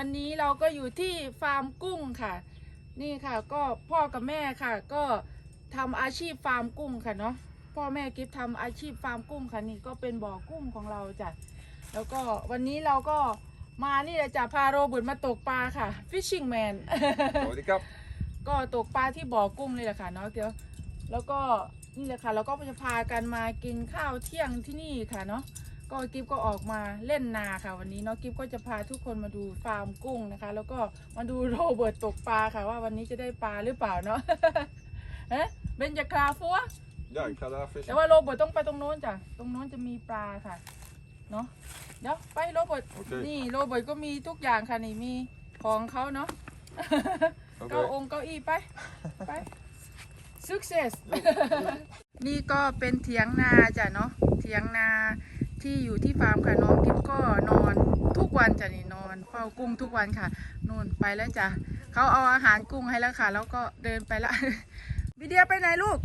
วันนี้เราก็อยู่ที่ฟาร์มกุ้งค่ะ นี่ค่ะก็พ่อกับแม่ค่ะ ก็ทำอาชีพฟาร์มกุ้งค่ะเนาะพ่อแม่กิฟทำอาชีพฟาร์มกุ้งค่ะนี่ก็เป็นบ่อกุ้งของเราจ้ะแล้วก็วันนี้เราก็มานี่แหละจะพาโรเบิร์ตมาตกปลาค่ะ fishing man สวัสดีครับ ก็ตกปลาที่บ่อกุ้งเลยแหละค่ะเนาะเดี๋ยวแล้วก็นี่แหละค่ะเราก็จะพากันมากินข้าวเที่ยงที่นี่ค่ะเนาะ ก็กิฟก็ออกมาเล่นนาค่ะ วันนี้เนาะกิฟก็จะพาทุกคนมาดูฟาร์มกุ้งนะคะ แล้วก็มาดูโรเบิร์ตตกปลาค่ะ ว่าวันนี้จะได้ปลาหรือเปล่าเนาะเอ๊ะเบนจะคาฟัว Ja, ik ga daar แต่ vissen. ว่าโรเบิร์ตต้องไปตรงโน้นจ้ะตรงโน้นจะมีปลาค่ะเนาะเดี๋ยวไปโรเบิร์ตโอเค นี่โรเบิร์ตก็มีทุกอย่างค่ะนี่มีของเขาเนาะ เก้า Oké. องค์เก้าอี้ไป ไป success นี่ก็เป็นเถียงนาจ้ะเนาะเถียงนา ที่อยู่ที่ฟาร์มค่ะน้องกิ๊บก็นอนทุกวันจ้ะนี่นอนเฝ้ากุ้งทุกวันค่ะนู่นไปแล้วจ้ะเขาเอาอาหารกุ้งให้แล้วค่ะ แล้วก็เดินไปละบิเดียไปไหนลูก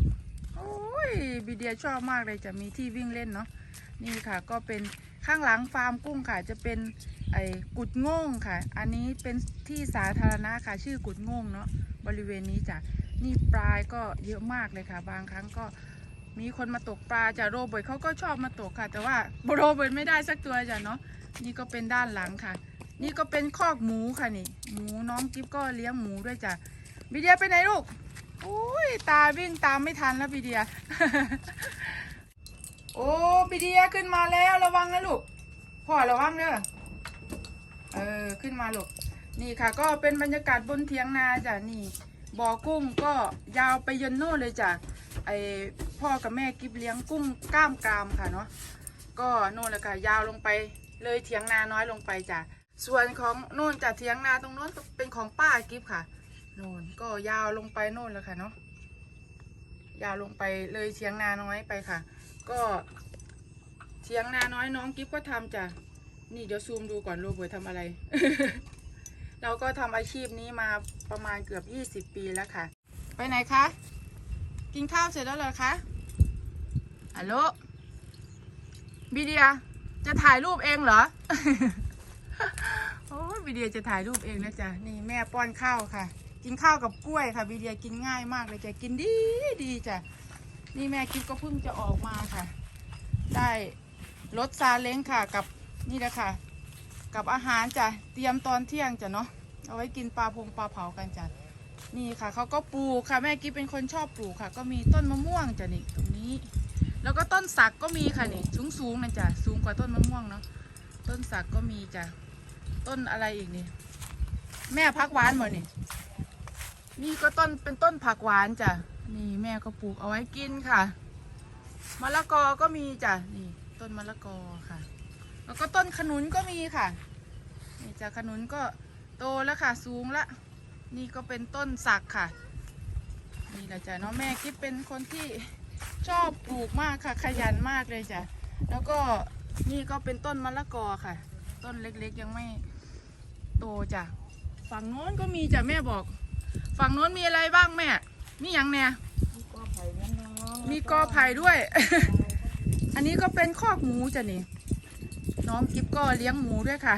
โอ้ยบิเดียชอบมากเลยจะมีที่วิ่งเล่นเนาะนี่ค่ะ ก็เป็นข้างหลังฟาร์มกุ้งค่ะ จะเป็นไอ้กุดง่งค่ะ อันนี้เป็นที่สาธารณะค่ะ ชื่อกุดง่งเนาะบริเวณนี้จ้ะนี่ปลายก็เยอะมากเลยค่ะ บางครั้งก็ มีคนมาตกปลาจ้ะโรเบิร์ตเขาก็ชอบมาตกค่ะ แต่ว่าโรเบิร์ตไม่ได้สักตัวจ้ะเนาะนี่ก็เป็นด้านหลังค่ะ นี่ก็เป็นคอกหมูค่ะนี่ หมูน้องจิ๊บก็เลี้ยงหมูด้วยจ้ะบิเดียไปไหนลูกโอ้ยตาวิ่งตามไม่ทันแล้วบิเดีย โอ้บิเดียขึ้นมาแล้วระวังนะลูกพ่อระวังเด้อเออขึ้นมาลูกนี่ค่ะ ก็เป็นบรรยากาศบนเทียงนาจ้ะนี่บ่อกุ้งก็ยาวไปยันโน่เลยจ้ะไอ พ่อกับแม่กิบเลี้ยงกุ้งกล้ามกรามค่ะเนาะก็โน่นเลยค่ะยาวลงไปเลยเทียงนาน้อยลงไปจ้ะส่วนของโน่นจ้ะเทียงนาตรงโน้นก็เป็นของป้ากิฟค่ะโน่นก็ยาวลงไปโน่นแล้วค่ะเนาะยาวลงไปเลยเทียงนาน้อยไปค่ะ ก็เทียงนาน้อยน้องกิฟก็ทำจ้ะนี่เดี๋ยวซูมดูก่อนโรเบิร์ตทำอะไร เราก็ทำอาชีพนี้มาประมาณเกือบยี่สิบปีแล้วค่ะ ไปไหนคะ กินข้าวเสร็จแล้วเหรอคะ ฮัลโหลบีเดีย จะถ่ายรูปเองเหรอ โอ้บีเดียจะถ่ายรูปเองนะจ๊ะ นี่แม่ป้อนข้าวค่ะ กินข้าวกับกล้วยค่ะบีเดียกินง่ายมากเลยจ้ะ กินดีดีจ้ะ นี่แม่กิฟก็เพิ่งจะออกมาค่ะ ได้รถซาเล้งค่ะกับนี่แหละค่ะ กับอาหารจ้ะ เตรียมตอนเที่ยงจ้ะเนาะ เอาไว้กินปลาพงปลาเผากันจ้ะ นี่ค่ะเขาก็ปลูกค่ะ แม่กิฟเป็นคนชอบปลูกค่ะ ก็มีต้นมะม่วงจ้ะนี่ตรงนี้ แล้วก็ต้นสักก็มีค่ะนี่สูงสูงนะจ้ะสูงกว่าต้นมะม่วงเนาะต้นสักก็มีจ้ะต้นอะไรอีกนี่ แม่พักหวานหมดนี่นี่ก็ต้นเป็นต้นผักหวานจ้ะนี่แม่ก็ปลูกเอาไว้กินค่ะมะละกอก็มีจ้ะนี่ ต้นมะละกอค่ะ แล้วก็ต้นขนุนก็มีค่ะนี่จ้ะขนุนก็โตแล้วค่ะสูงละนี่ก็เป็นต้นสักค่ะนี่แหละจ้ะเน้องแม่กิ๊บเป็นคนที่ ชอบปลูกมากค่ะ ขยันมากเลยจ้ะ แล้วก็นี่ก็เป็นต้นมะละกอค่ะ ต้นเล็กๆยังไม่โตจ้ะ ฝั่งโน้นก็มีจ้ะแม่บอก ฝั่งโน้นมีอะไรบ้างแม่ มีอย่างเนี่ยมีกอไผ่ด้วย อันนี้ก็เป็นคอกหมูจ้ะนี่ น้องกิ๊บก็เลี้ยงหมูด้วยค่ะ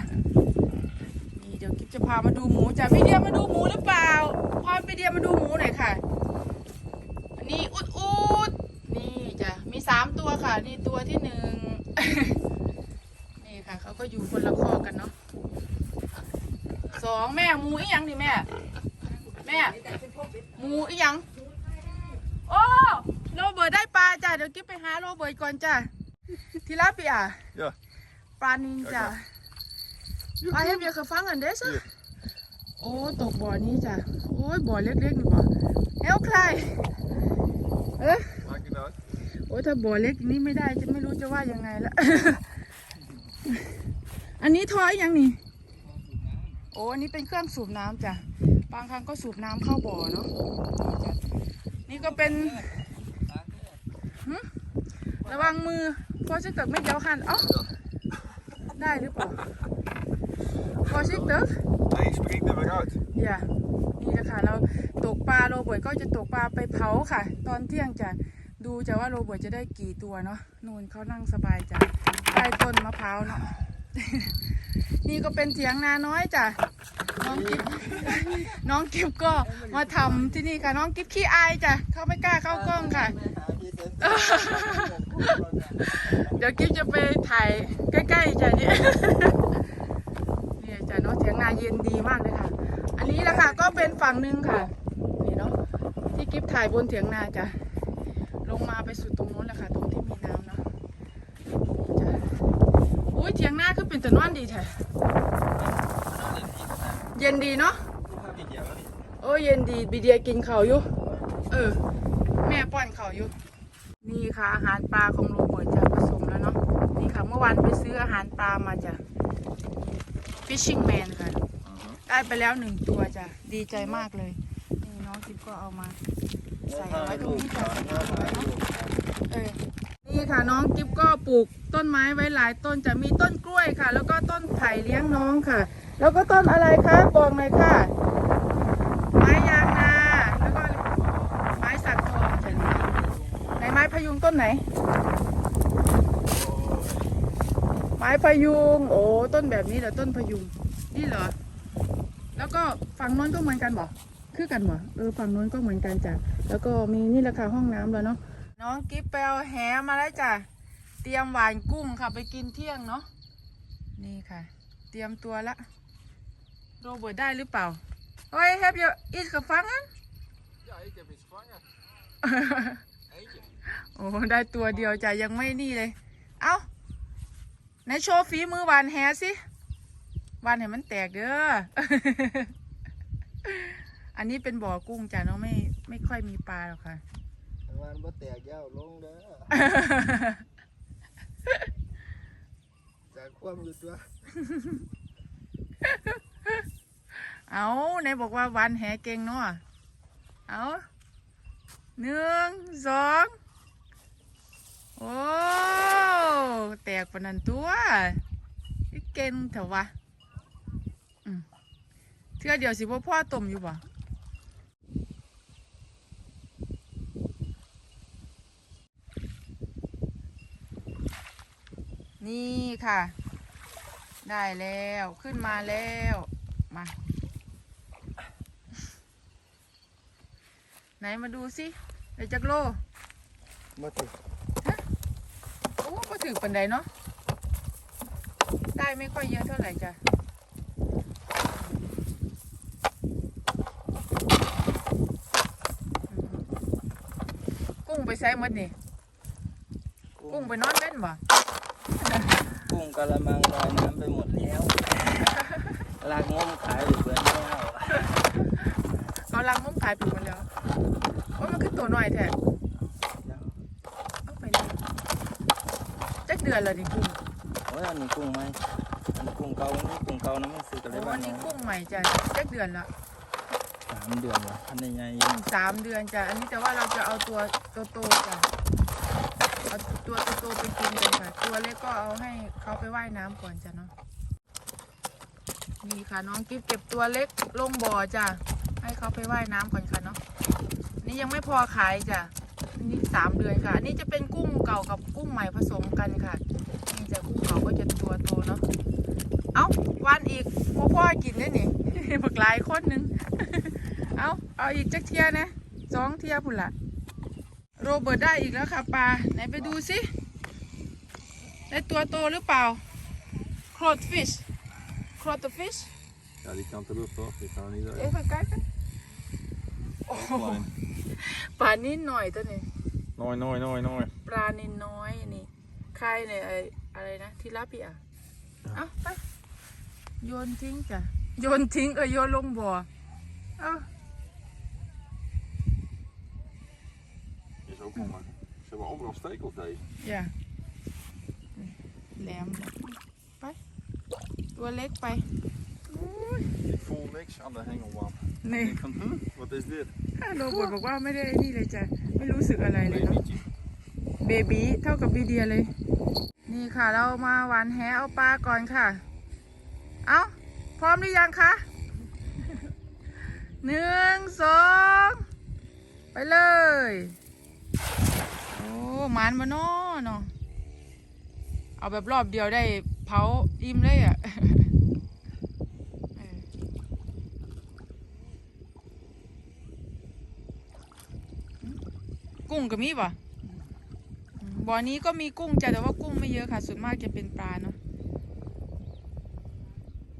นี่เดี๋ยวกิ๊บจะพามาดูหมูจ้ะพี่เดียมาดูหมูหรือเปล่า พาพี่เดียมาดูหมูหน่อยค่ะ อันนี้อุดอุดนี่จ้ะ มีสามตัว ค่ะ นี่ตัวที่หนึ่ง นี่ค่ะ เขาก็อยู่คนละคอกกันเนาะสองแม่หมูอีหยังนี่แม่ แม่หมูอีหยัง โอ้โรเบิร์ตได้ปลาจ้ะเดี๋ยวกิ๊บไปหาโรเบิร์ตก่อนจ้ะทีลาเปีย Ja. ปลานินจ้ะปลาเห็บยาเคฟังอันเด้ซะ Hier. โอ้ตกบ่อนี้จ้ะ โอ้ยบ่อเล็กๆนี่บ่เอวใครเอ๊ะ Maak je nou uit? โอ้ยถ้าบ่อเล็กอย่างนี้ไม่ได้จะไม่รู้จะว่ายังไงละ อันนี้ทอยยังนี่ โอ้อันนี้เป็นเครื่องสูบน้ำจ้ะ บางครั้งก็สูบน้ำเข้าบ่อเนาะ นี่จ้ะนี่ก็เป็นหึระวังมือพอชิเกิดไม่เย้าหันเอ้าได้หรือเปล่าพอชิเกิด Nee, je springt er weer uit. อย่านี่นะคะเราตกปลาโรเบิร์ตก็จะตกปลาไปเผาค่ะ ตอนเที่ยงจ้ะ ดูจะว่าโรเบิร์ตจะได้กี่ตัวเนาะนูนเขานั่งสบายจ้ะใต้ต้นมะพร้าวเนาะนี่ก็เป็นเถียงนาน้อยจ้ะน้องกิฟน้องกิฟก็มาทำที่นี่ค่ะ น้องกิฟขี้อายจ้ะเขาไม่กล้าเข้ากล้องค่ะ เดี๋ยวกิฟจะไปถ่ายใกล้ๆจ้ะเนี่ยเนี่ยจ้ะเนาะเถียงนาเย็นดีมากเลยค่ะ อันนี้แหละค่ะก็เป็นฝั่งหนึ่งค่ะนี่เนาะที่กิฟถ่ายบนเถียงนาจ้ะ งมาไปสุดตรงนู้นแหละค่ะ ตรงที่มีน้ำเนาะนี่จ้ะอุ้ยเถียงนาคือเป็นตะนอนดีแท้เย็นดีเนาะโอ้ยเย็นดีบีเดียกินข้าวอยู่ เออ แม่ป้อนข้าวอยู่ นี่ค่ะอาหารปลาของโรเบิร์ตจะผสมแล้วเนาะนี่ค่ะเมื่อวานไปซื้ออาหารปลามาจ้ะ fishing man ค่ะ ได้ไปแล้วหนึ่งตัวจ้ะ ดีใจมากเลย นี่น้องจิ๊บก็เอามา ใส่ไว้ตรงนี้จ้ะเออนี่ค่ะน้องจิ๊บก็ปลูกต้นไม้ไว้หลายต้นจะมีต้นกล้วยค่ะ แล้วก็ต้นไผ่เลี้ยงน้องค่ะ แล้วก็ต้นอะไรคะบอกหน่อยค่ะ ไม้ยางนาแล้วก็ไม้สักทองจ้ะไหนไม้พยุงต้นไหน ไม้พยุง โอ้ต้นแบบนี้เหรอต้นพยุงนี่เหรอแล้วก็ฝั่งโน้นก็เหมือนกันบ่คือกันบ่เออฝั่งโน้นก็เหมือนกันจ้ะ แล้วก็มีนี่แหละค่ะห้องน้ำแล้วเนาะน้องกิ๊บไปเอาแหมาแล้วจ้ะเตรียมหวานกุ้งค่ะ ไปกินเที่ยงเนาะนี่ค่ะ เตรียมตัวละโรเบิร์ตได้หรือเปล่าเฮ้ย have you eat กับฟังอัน Ja, ik heb iets gevangen. Eentje. โอ้ได้ตัวเดียวจ้ะยังไม่นี่เลย เอ้าไหนโชว์ฝีมือหวานแหสิหวานให้มันแตกเด้อ อันนี้เป็นบ่อกุ้งจ้ะเนาะไม่ ไม่ค่อยมีปลาหรอกค่ะวันบ่แตกยาวลงเด้อจากความอยู่ตัวเอาไหนบอกว่าหวานแหเก่งเนาะเอาหนึ่งสองโอ้แตกปานนันตัวเก่งเถอะวะอืมเทื่อเดียวสิพ่อพ่อต้มอยู่บ่ นี่ค่ะ ได้แล้วขึ้นมาแล้วมา ไหนมาดูสิเดี๋ยวจักโลมาถึงโอ้ก็ถือปันไดเนาะได้ไม่ค่อยเยอะเท่าไหร่จ้ะกุ้งไปใช้หมดนี่กุ้งไปนอนเล่นบ่ กุ้งกะละมังลอยน้ำไปหมดแล้วลากงมขายอยู่เบือนแล้วเขาลังมุ้งขายไปหมดแล้วว่ามันคือตัวน้อยแท้เอาไปเลยจักเดือนและนี่กุ้งโอ้ยอันนี้กุ้งไหมอันนี้กุ้งเก่าอันนี้กุ้งเก่านะมันซื้อกันได้โอ้บ้าอังนนี้กุ้งใหม่จ้ะจักเดือนละสามเดือนละอันนี้ใหญ่กุ้งสามเดือนจ้ะอันนี้แต่ว่าเราจะเอาตัวโตๆจ้ะ เอาตัวโตๆไปกินกันค่ะ ตัวเล็กก็เอาให้เขาไปว่ายน้ำก่อนจ้ะเนาะ นี่ค่ะน้องกิฟเก็บตัวเล็กลงบ่อจ้ะ ให้เขาไปว่ายน้ำก่อนค่ะเนาะ นี่ยังไม่พอขายจ้ะ อันนี้สามเดือนค่ะ อันนี้จะเป็นกุ้งเก่ากับกุ้งใหม่ผสมกันค่ะ นี่จะกุ้งเก่าก็จะตัวโตเนาะ เอ้าวันอีกพ่อพ่อกินได้นี่ บักหลายคนหนึง เอาเอาอีกจักเทียนะสองเทียพุ่นละ โรเบิร์ตได้อีกแล้วค่ะปลาไหนไปดูสิได้ตัวโตหรือเปล่าโครดฟิชโครดฟิช Ja, die kan terug toch? Die gaan we niet เอ๊ะ uit. ไปใกล้กันโอ้โห Klein. ปลานิดหน่อยตัวนี้ Nooi, nooi, nooi, nooi. ปลานิดน้อยอันนี้ใครเนี่ยไออะไรนะทิลาปิอะเอาไปโยนทิ้งจ้ะโยนทิ้งเออโยนลงบ่อเอา ook nog maar. Ze hebben overal stekels deze. อย่าแหลมไป ตัวเล็กไป Ik voel niks aan de hengelwap. นี่ Ik van, huh, wat is dit? โรเบิร์ตบอกว่าไม่ได้นี่เลยจ้ะ ไม่รู้สึกอะไรเลยเนาะ Babytje. เบบีเท่ากับบีเดียเลย นี่ค่ะเรามาหวานแหเอาปลาก่อนค่ะ เอาพร้อมหรือยังคะหนึ่งสองไปเลย โอ้หมานมาเนาะเนาะเอาแบบรอบเดียวได้เผาอิ่มเลยอะกุ้งก็มีป่ะบ่อนี้ก็มีกุ้งจ้ะแต่ว่ากุ้งไม่เยอะค่ะ ส่วนมากจะเป็นปลาเนาะ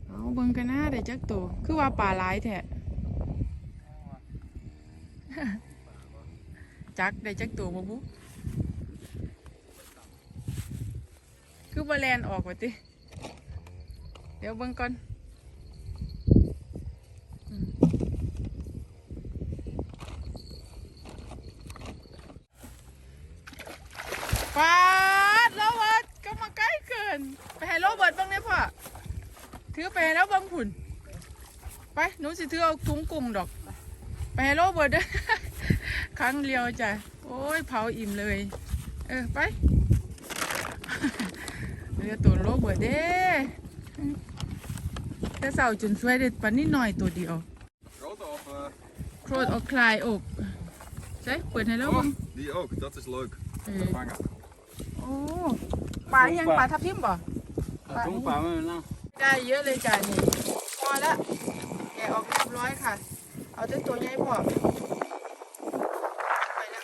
เอาเบิ่งกันหน้าได้จักตัวคือว่าปลาหลายแท้ จักได้จักตัวบ่บุคือบ่แลนออกว่าติเดี๋ยวเบิ่งก่อนปาดโรเบิร์ตก็มาใกล้เกิน ไปให้โรเบิร์ตบ้างเนี่ยพ่อถือไปให้แล้วเบ้างผุนไปหนูสิถือเอาถุงกุ้งดอก ไปให้โรเบิร์ตด้อค รั้งเดียวจ้ะ โอ้ยเผาอิ่มเลย เออไปเรือตัวโรเบิร์ตเด้แต่เสาจนช่วยเด็ดปันนิดหน่อยตัวเดียว Grote of... eh, โคตรเอาคลายอกใช่เปิดให้แล้วเบ้าง oh, die ook. Dat is leuk. เออ Vangen. โอ้ปลายังปลาทับทิมบ่เอาถุงเปล่าไม่เป็นไรได้เยอะเลยจ้ะนี่พอละแกะออกเรียบร้อยค่ะ เอาแต่ตัวใหญ่พอไปละ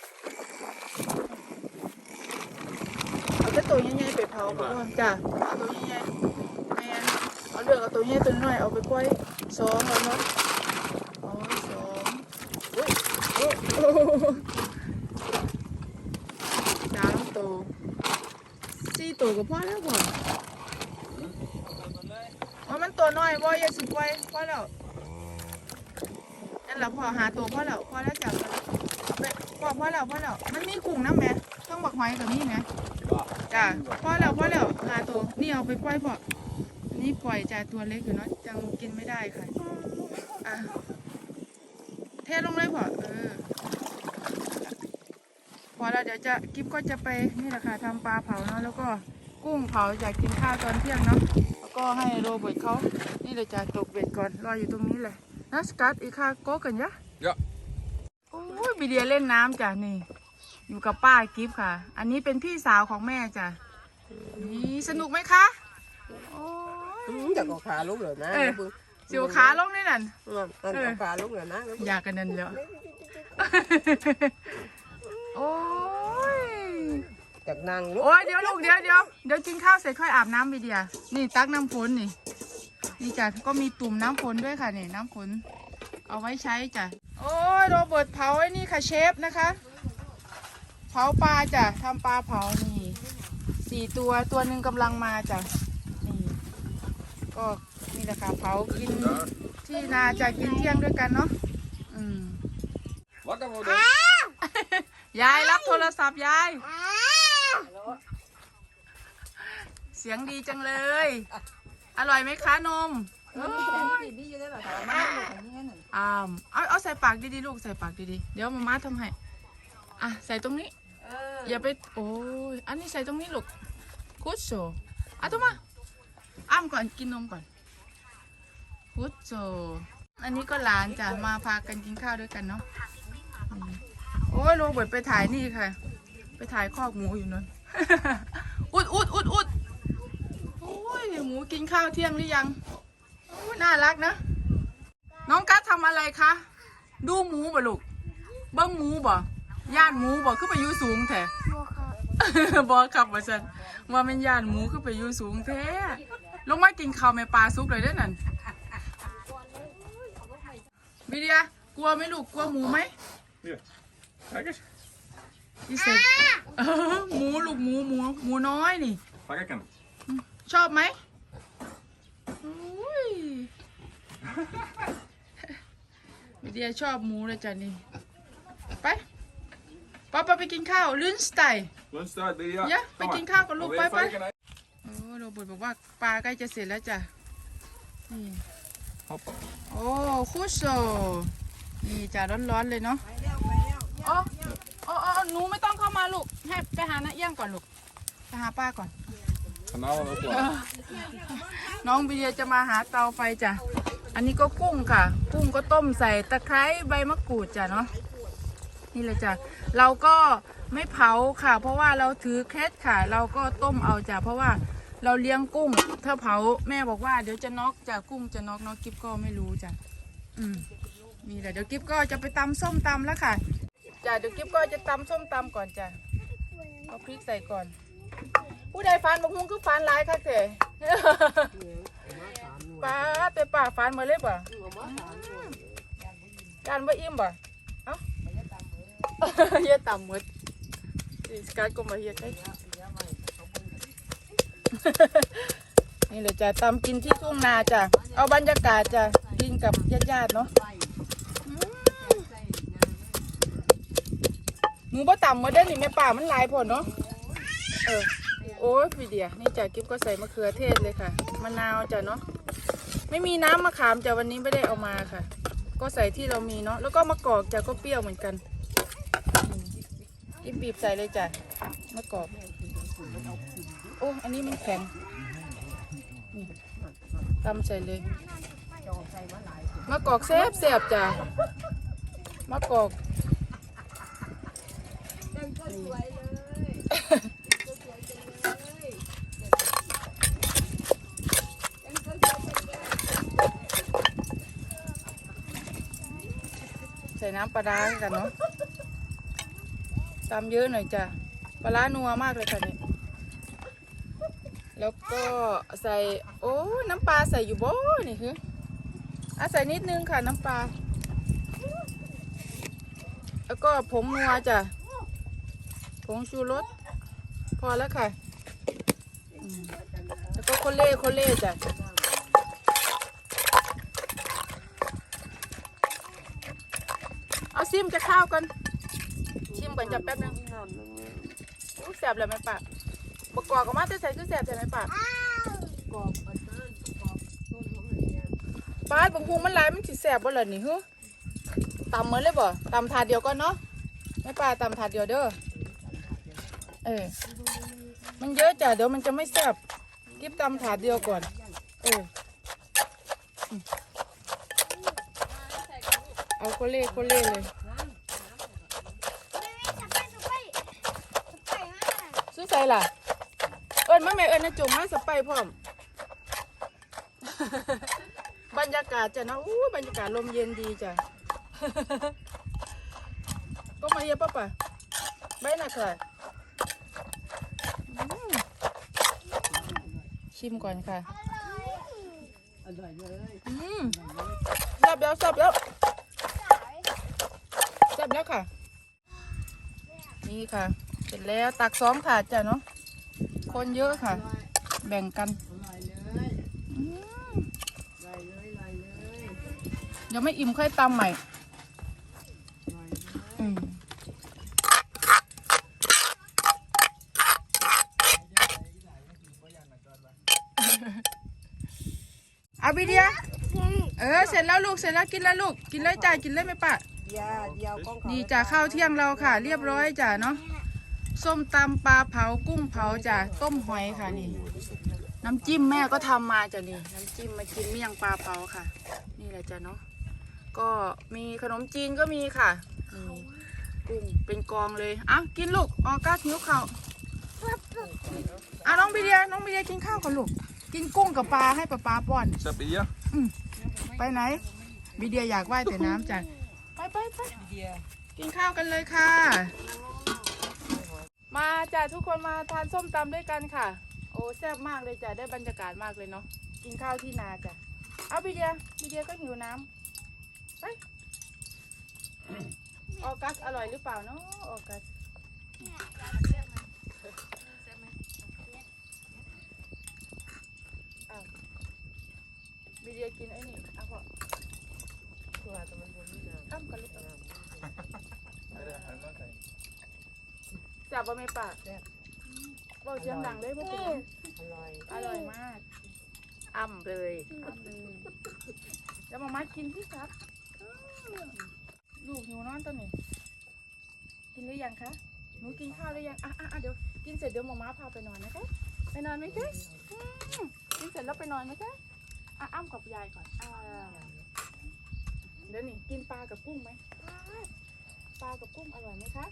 เอาแต่ตัวใหญ่ๆไป เผาก่อนจ้ะเอาตัวใหญ่ๆแม่นเอาเลือกเอาตัวใหญ่ตัวน้อยเอาไปกล้วยสองเอาเนาะอ๋อสองอุ้ยโอ้โอ้สามตัวสี่ตัวก็พอแล้วบ่อ๋อมันตัวน้อยบ่อย่าสิปล่อยพอแล้วนั่นแหละพอหาตัวพอแล้วพอแล้วจ้ะพอพอแล้วพอแล้วมันมีกุ้งน้ำแหม ต้องบักหอยกับนี่ไงจ้ะพอแล้วพอแล้วหาตัวนี่เอาไปปล่อยพอนี่ปล่อยจ้ะตัวเล็กอยู่เนาะจังกินไม่ได้ค่ะอะเทลงเลยพอเออพอแล้วเดี๋ยวจะกิ๊บก็จะไปนี่แหละค่ะทำปลาเผาเนาะแล้วก็กุ้งเผาอยากกินข้าวตอนเที่ยงเนาะแล้วก็ให้โรเบิร์ตเขานี่เลยจะตกเบ็ดก่อนรออยู่ตรงนี้เลยนะสกัดอีกค่ะโก้กันยะ Ja. โอ้ยบีเดียเล่นน้ำจ้ะนี่ อยู่กับป้ากิฟต์ค่ะ อันนี้เป็นพี่สาวของแม่จ้ะนี่สนุกไหมคะโอ้ยจะก็ขาลุกเลยนะเออ สิวขาลงนี่นั่นมันก็ขาลุกเลยนะอยากกันนั่นเลยโอ้ย จากนางลุกโอ้ยเดี๋ยวลูกเดี๋ยวเดี๋ยวเดี๋ยวกินข้าวเสร็จค่อยอาบน้ำบีเดียนี่ตักน้ำฝนนี่ นี่จ้ะก็มีตุ่มน้ำฝนด้วยค่ะนี่น้ำฝน เอาไว้ใช้จ้ะ โอ้ยโรเบิร์ตเผาไอ้นี่ค่ะเชฟนะคะ เผาปลาจ้ะทำปลาเผานี่สี่ตัวตัวหนึ่งกำลังมาจ้ะนี่ก็นี่แหละค่ะเผากินที่นาจะกินเที่ยงด้วยกันเนาะอืม Wakker worden. ยายรับโทรศัพท์ยาย เสียงดีจังเลย อร่อยไหมคะนมอ้ามเอาเอาใส่ปากดีๆลูกใส่ปากดีๆเดี๋ยวมาม่าทำให้อะใส่ตรงนี้ อย่าไป โอ้ยอันนี้ใส่ตรงนี้ลูกกุดโซอะตัวมาอ้ามก่อนกินนมก่อนกุดโซอันนี้ก็หลานจ้ะมาพากันกินข้าวด้วยกันเนาะโอ้ยโรเบิร์ตไปถ่ายนี่ค่ะ ไปถ่ายคอกหมูอยู่นั่นอุดอุดอุดอุดโอ้ยหมูกินข้าวเที่ยงหรือยังโอ้ยน่ารักนะ น้องกัสทำอะไรคะ ดูหมูบ่ลูกเบิ้งหมูบ่ ย่านหมูบ่ขึ้นไปอยู่สูงแท้บ่ครับว่าซั่นว่าเป็นย่านหมูขึ้นไปอยู่สูงแท้ ลงมากินข้าวแม่ปลาซุปเลยเด้อนั่นวิเดียกลัวไหมลูกกลัวหมูไหม Kijk eens. ที่เสร็จเออหมูลูกหมูหมูหมูน้อยนี่ Pak ik hem. ชอบไหมอุ้ยวิเดียชอบหมูเลยจ้ะนี่ ไป ป้าป้าไปกินข้าวลื่นสไตล์ Lunchtijd, ben je? Ja. Ja, Kom we maar. gaan kijken, loop, Alweer bye, bye. vijf en een. โอ้โรเบิร์ตบอกว่าปลาใกล้จะเสร็จแล้วจ้ะนี่ Hoppa. โอ้คุชโซนี่จ้ะร้อนๆเลยเนาะโอ้โอ้โอ้หนูไม่ต้องเข้ามาลูกให้ไปหาน้าเอี้ยงก่อนลูกไปหาป้าก่อน Vanavond ook wel. น้องบีเดียจะมาหาเตาไฟจ้ะ อันนี้ก็กุ้งค่ะ กุ้งก็ต้มใส่ตะไคร้ใบมะกรูดจ้ะเนาะ นี่เลยจ้ะเราก็ไม่เผาค่ะ เพราะว่าเราถือเคล็ดค่ะ เราก็ต้มเอาจ้ะเพราะว่าเราเลี้ยงกุ้ง ถ้าเผาแม่บอกว่าเดี๋ยวจะน็อกจ้ะกุ้งจะน็อกน็อกกิ๊บก็ไม่รู้จ้ะอืมนี่แหละเดี๋ยวกิ๊บก็จะไปตำส้มตำแล้วค่ะจ้ะเดี๋ยวกิ๊บก็จะตำส้มตำก่อนจ้ะเอาพริกใส่ก่อน ผู้ใดฟันบกฮุ้งคือฟันหลายค่ะเถอะป้าแต่ป้าฟันมาเลยป่ะการว่าอิ่มป่ะเอ้า เฮียต่ำหมดสการก็มาเฮียใกล้นี่เลยจ้ะตำกินที่ทุ่งนาจ้ะ เอาบรรยากาศจ้ะ กินกับญาติๆเนาะอืมหมูบ่ต่ำมาได้อนี่แม่ป่ามันหลายผลเนาะ เออ โอ้ยพี่เดียนี่จ้ะกิ๊บก็ใส่มะเขือเทศเลยค่ะ มะนาวจ้ะเนาะ ไม่มีน้ำมะขามจ้ะวันนี้ไม่ได้เอามาค่ะ ก็ใส่ที่เรามีเนาะ แล้วก็มะกอกจ้ะก็เปรี้ยวเหมือนกัน กิ๊บบีบใส่เลยจ้ะมะกอกโอ้อันนี้มันแข็งนี่ตำใส่เลยมะกอกแซ่บแซ่บจ้ะมะกอกใส่น้ำปลาร้ากันเนาะ ตำเยอะหน่อยจ้ะปลานัวมากเลยค่ะนี่แล้วก็ใส่โอ้น้ำปลาใส่อยู่บ่นี่คืออะใส่นิดนึงค่ะน้ำปลา แล้วก็ผงนัวจ้ะผงชูรสพอแล้วค่ะ แล้วก็โคเล่โคเล่จ้ะเอาซิมจะข้าวกัน ชิมก่อนจะแป๊บนึงอู้แสบเลยไหมปะบกกอกออกมาแต่ใส่คือแสบใช่ไหมปะป้าดบางพุงมันหลายมันสิแสบบ่ล่ะนี่ฮึตำเหมือนเลยบ่ตำถาดเดียวก่อนเนาะแม่ป้าตำถาดเดียวเด้อเออมันเยอะจ้ะเดี๋ยวมันจะไม่แสบกิบตำถาดเดียวก่อน เอออืมเอาโคเล่โคเล่เลย ซื้อ ใส่ล่ะ เอิญมาแม่เอิญนะจุ่มมาสไปพร้อม บรรยากาศจ้ะนะอู้บรรยากาศลมเย็นดีจ้ะ ก็มาเยอะปะปะใบหนักค่ะชิมก่อนค่ะ อร่อยเลยอืมแซ่บแล้วแซ่บแล้วแซ่บแล้วค่ะ นี่ค่ะ ร็จแล้วตักสองถาดจ้ะเนาะคนเยอะค่ะ แบ่งกันอร่อยเลยอืมอร่อยเลยอร่อยเลยเดี๋ยวไม่อิ่มค่อยตำใหม่อร่อยเลยอืมเอาบีเดียเออเสร็จแล้วลูกเสร็จแล้วกินแล้วลูก กินเลยจ้ากินเลยไหมป้าเดียวเดียวกล้องเขานี่จ้ะข้าวเที่ยงเราค่ะ เรียบร้อยจ้ะเนาะ ส้มตำปลาเผากุ้งเผาจ้ะต้มหอยค่ะนี่ น้ำจิ้มแม่ก็ทำมาจ้ะนี่ น้ำจิ้มมากินเมี่ยงปลาเผาค่ะ นี่แหละจ้ะเนาะก็มีขนมจีนก็มีค่ะนี่กุ้งเป็นกองเลยอะกินลูกออก้าหิวข้าวอะน้องบีเดียน้องบีเดียกินข้าวก่อนลูกกินกุ้งกับปลาให้ป้าปลาป้อน Is dat bier? ไปไหนบีเดียอยากว่ายแต่น้ำจ้ะไปไปไปกินข้าวกันเลยค่ะ มาจ้ะทุกคนมาทานส้มตำด้วยกันค่ะ โอ้แซ่บมากเลยจ้ะได้บรรยากาศมากเลยเนาะกินข้าวที่นาจ้ะเอาบีเดียบีเดียก็หิวน้ำไปออกัสอร่อยหรือเปล่าเนาะออกัสอ้าวบีเดียกินไอ้นี่เอาพอตัวแต่มันบนนี่นะอ้ำกันลูกเอา แซ่บบ่ไม่ปากบอกเสียงดังเลยว่าเป็นหยังอร่อยอร่อยมากอ้ำเลยอ้ำเลยเดี๋ยวมามากินที่ครับอื้อลูกหิวนอนตอนนี้กินหรือยังคะหนูกินข้าวหรือยังอะอะอะเดี๋ยวกินเสร็จเดี๋ยวมาม่าพาไปนอนนะคะไปนอนไหมคะอืมกินเสร็จแล้วไปนอนไหมคะอะอ้ำกับยายก่อนอ่าเดี๋ยวนี่กินปลากับกุ้งไหมปลากับกุ้งอร่อยไหมคะ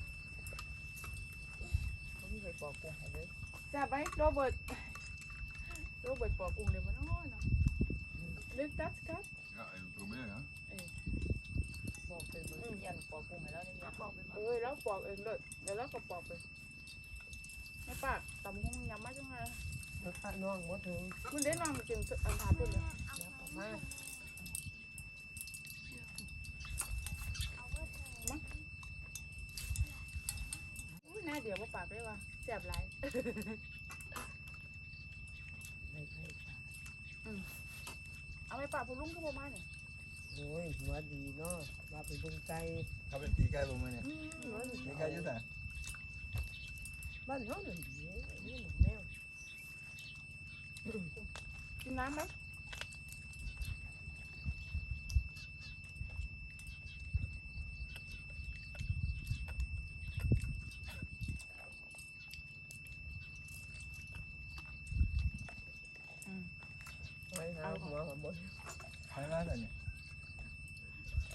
เคยปอกกุ้งให้เลยจับไหมโรเบิร์ตโรเบิร์ตปอกกุ้งเดี๋ยวมันน้อยเนาะลึกตัดครับ Ja, even proberen. hè. บอกเป็นมือยันปอกกุ้งให้แล้วนี่เนี่ยปอกเป็นเอ้ยแล้วปอกเองเลยเดี๋ยวเราก็ปอกไปไม่ปากตำกุ้งยำมาจังเลยแล้วข้าน้องหมดถึง คุณได้นอนมากินอันทาพุ่นเลยแล้วก็มา อุ้ยหน้า เดี๋ยวว่าปากได้ว่ะแสบไรไม่ใช่ค่ะเอาไปปากพุ่ลุงก็ประมาณเนี่ยโอ้ยหัวดีเนาะว่าไปดุงไก่เขาเป็นตีไก่บ่มื้อนี้หัวดีตีไก่อยู่ไสบ้านเขาหนึ่งดีนี่หนึ่งแมวกินน้ำไหม ไว้ หาหัวหัวบนหอยมาซั่นนี่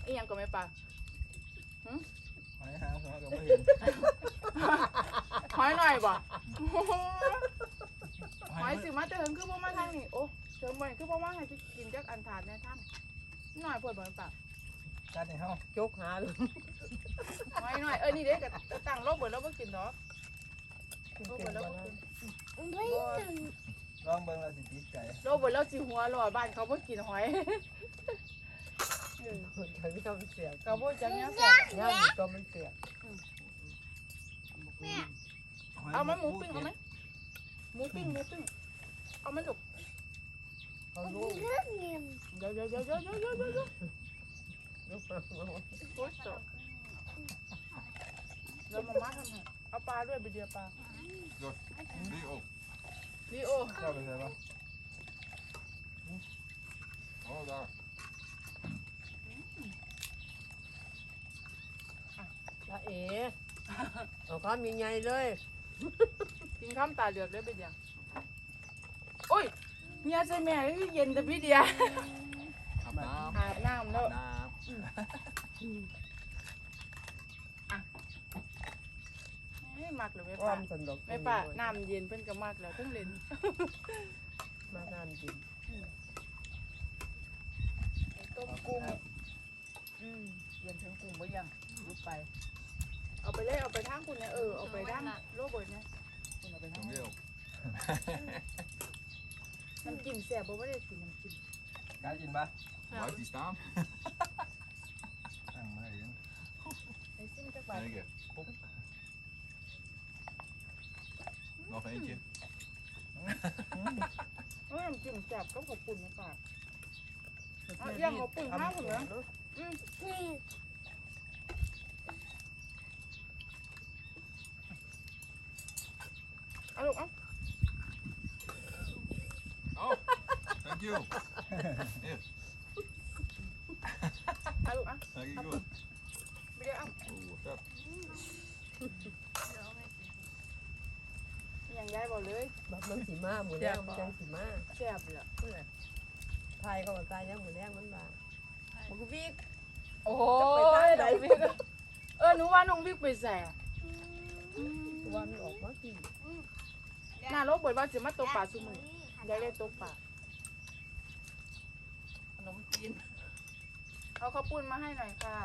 อีหยังก็ไม่ปากหอยหาหัวก็บ่เห็นหอยหน่อยบ่หหอยสิมาเติมคือประมาณทางนี่โอ้เติมบ่คือประมาณให้กินจักอันถาดในทางหน่อยปวดบ่ปากกัดให้เฮาจกหาเลยหอยหน่อยเออนี่เด็กกับตั้งโรคเบิดแล้วบ่กินดอกกินโรคเก่เบิงดแล้วกว่าบ่นั้กินน ลองเบิ่งแล้วสิติดใจโรคเบิดแล้วสิหัวรอบ้านเขาบ่กินหอยเออคนไทยไม่ต้องเสียเขาบ่จังแนวแซ่บย่าตัวมันเสียเอาไหมหมูปิ้งเอาไหมหมูปิ้งหมูปิ้งเอาไหมลูกเขาลูกเดี๋ยวเดี๋ยวเดี๋ยวเดี๋ยวเดี๋ยวเดี๋ยวเดี๋ยวลูกมาหัวโอ๊ยจบเดี๋ยวมาม่าทำให้เอาปลาด้วยไปเดียวปลา Die ook. ลีโอเจ้าไปใส่บ่ Oh, daar. ละเอ๋เอาข้ามีไงเลยกินข้ามตาเหลือกได้ไปเดียวโอ้ยเมียใส่แม่คือเย็นแต่พี่เดีย Gaat naam. อาบน้ำแล้ว Naam. ไม่มักเลยไม่อ้อป่ามสนุกไม่ป่าน้ำเย็นเพิ่นก็มักแล้วเพิ่งเล่นมาทานกินต้มกุ้งอืมเย็นทั้งกุ้งบ่ยังลุกไปเอาไปเลยเอาไปทางคุณนะเออเอาไปด้านโรเบิร์ตนะคุณเอาไปทาง Van Wil. น้ำจิ้มแซ่บบ่ว่าได้กินน้ำจิ้มกล้ากินบ่ Waar heeft die staan? ตั้งมาเอง บอกให้จริงอืมจิ้มจับก็ขอบคุณนะปากอยี่งขอบคุณข้าวผมนะอืมเอาลูกเอาเอา thank you เอาลูกเอา thank you ไม่ได้เอาโางยายบอกเลยแบบมันสีมาหมูแดงมันจังสีมาแซ่บเลยอะไทยเขาบอกตายยังหมูแดงมันบามันก็วิ่งโอ้ยได้พี่เออหนูว่าน้องบิ๊กไปแซ่บวันออกมากี่หน้าโรคเบิดว่าจะมาตกปลาซุมือได้ได้ตกปลาขนมจีนเอาข้าวปุ้นมาให้หน่อยค่ะ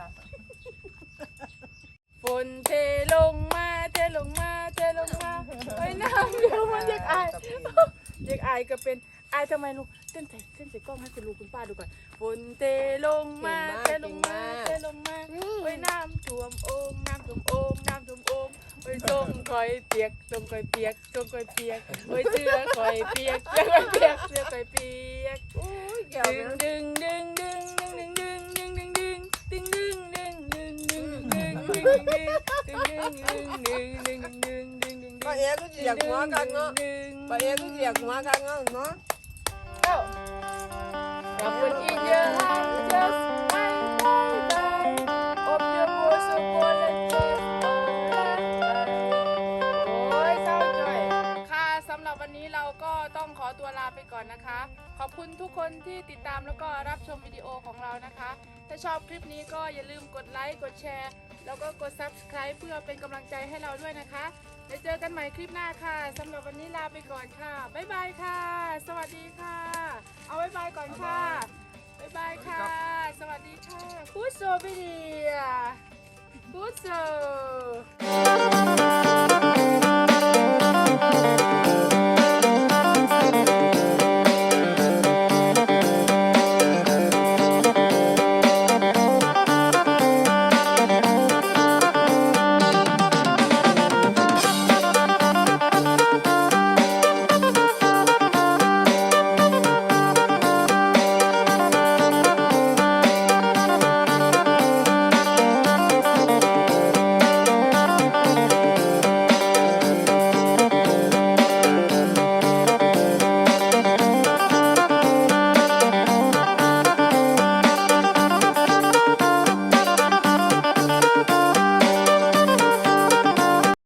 ฝนเทลงมาเทลงมาเทลงมาไอ้ยน้ำเยอะมันเด็กอายเด็กอายก็เป็นอายทำไมลูกเต้นใส่เต้นใส่กล้องให้คุณลูกคุณป้าดูก่อนฝนเทลงมาเทลงมาเทลงมาโอ้ยน้ำท่วมโอ่งน้ำท่วมโอ่งน้ำท่วมโอ่งโอ้ยจงคอยเปียกจงคอยเปียกจงคอยเปียกโอ้ยเสื้อคอยเปียกเสื้อคอยเปียกเสื้อคอยเปียก เอ๋ก็อยากหัวกันเนาะป้าเอ๋ก็อยากหัวกันเนาะเนาะ Go. Open in your hand, just bye bye bye. Open your voice so cold and just alright. โอ้ยเศร้าจ่อย ค่ะสำหรับวันนี้เราก็ต้องขอตัวลาไปก่อนนะคะ ขอบคุณทุกคนที่ติดตามแล้วก็รับชมวิดีโอของเรานะคะ ถ้าชอบคลิปนี้ก็อย่าลืมกดไลค์ กดแชร์ แล้วก็กด subscribe เพื่อเป็นกำลังใจให้เราด้วยนะคะ ไปเจอกันใหม่คลิปหน้าค่ะสำหรับวันนี้ลาไปก่อนค่ะ บ๊ายบายค่ะ สวัสดีค่ะ เอาบ๊ายบายก่อนค่ะ บ๊ายบายค่ะ สวัสดีค่ะพูดโซไปดีอะพูดโซ